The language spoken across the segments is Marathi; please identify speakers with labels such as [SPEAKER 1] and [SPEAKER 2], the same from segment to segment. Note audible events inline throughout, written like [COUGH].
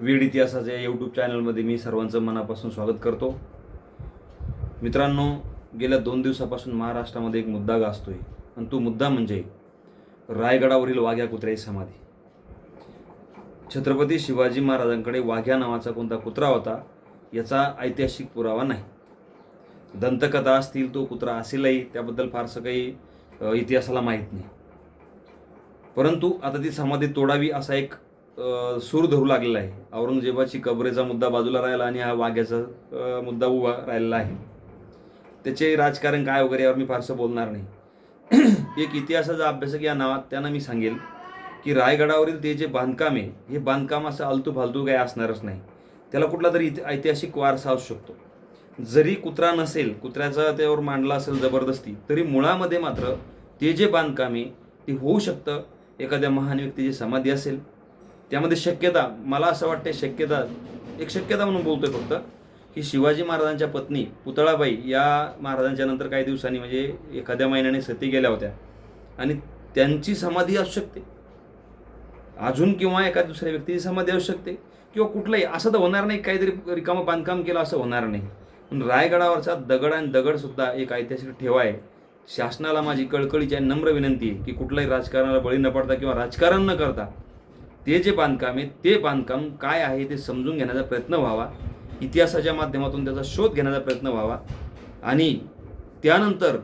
[SPEAKER 1] वीड इतिहासाच्या यूट्यूब चॅनलमध्ये मी सर्वांचं मनापासून स्वागत करतो. मित्रांनो गेल्या दोन दिवसापासून महाराष्ट्रामध्ये एक मुद्दा गाजतोय. आणि तो मुद्दा म्हणजे रायगडावरील वाघ्या कुत्र्याची समाधी. छत्रपती शिवाजी महाराजांकडे वाघ्या नावाचा कोणता कुत्रा होता याचा ऐतिहासिक पुरावा नाही. दंतकथा असतील तो कुत्रा असेलही त्याबद्दल फारसं काही इतिहासाला माहीत नाही. परंतु आता ती समाधी तोडावी असा एक सूर धरू लागलेला आहे. औरंगजेबाची कबरेचा मुद्दा बाजूला राहिला आणि हा वाघ्याचा मुद्दा उभा राहिलेला आहे. त्याचे राजकारण काय वगैरे यावर मी फारसं बोलणार नाही. [CLEARS THROAT] एक इतिहासाचा अभ्यासक या नावात त्यांना मी सांगेल की रायगडावरील ते जे बांधकाम आहे हे बांधकाम असं आलतू फालतू काही असणारच नाही. त्याला कुठला तरी इति- ऐतिहासिक वारसा असू शकतो. जरी कुत्रा नसेल कुत्र्याचा त्यावर मांडला असेल जबरदस्ती तरी मुळामध्ये मात्र ते जे बांधकाम आहे ते होऊ शकतं. एखाद्या महान व्यक्तीची समाधी असेल त्यामध्ये शक्यता मला असं वाटते शक्यता एक शक्यता म्हणून बोलतोय फक्त की शिवाजी महाराजांच्या पत्नी पुतळाबाई या महाराजांच्या नंतर काही दिवसांनी म्हणजे एखाद्या महिन्याने सती गेल्या होत्या. आणि त्यांची समाधी असू शकते. अजून किंवा एका दुसऱ्या व्यक्तीची समाधी असू शकते. किंवा कुठलंही असं तर होणार नाही काहीतरी रिकामं बांधकाम केलं असं होणार नाही. पण रायगडावरचा दगड आणि दगडसुद्धा एक ऐतिहासिक ठेवा आहे. शासनाला माझी कळकळीची आणि नम्र विनंती आहे की कुठल्याही राजकारणाला बळी न पडता किंवा राजकारण न करता ते जे बांधकाम आहे ते बांधकाम काय आहे ते समजून घेण्याचा प्रयत्न व्हावा. इतिहासाच्या माध्यमातून त्याचा शोध घेण्याचा प्रयत्न व्हावा. आणि त्यानंतर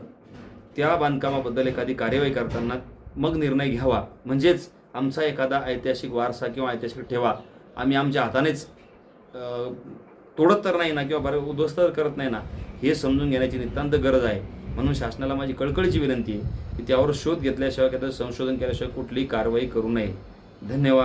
[SPEAKER 1] त्या बांधकामाबद्दल एखादी कार्यवाही करताना मग निर्णय घ्यावा. म्हणजेच आमचा एखादा ऐतिहासिक वारसा किंवा ऐतिहासिक ठेवा. आम्ही आमच्या हातानेच तोडत तर नाही ना किंवा बरं उद्ध्वस्त तर करत नाही ना हे समजून घेण्याची नितांत गरज आहे. म्हणून शासनाला माझी कळकळीची विनंती आहे की त्यावर शोध घेतल्याशिवाय त्याचं संशोधन केल्याशिवाय कुठलीही कारवाई करू नये. धन्यवाद.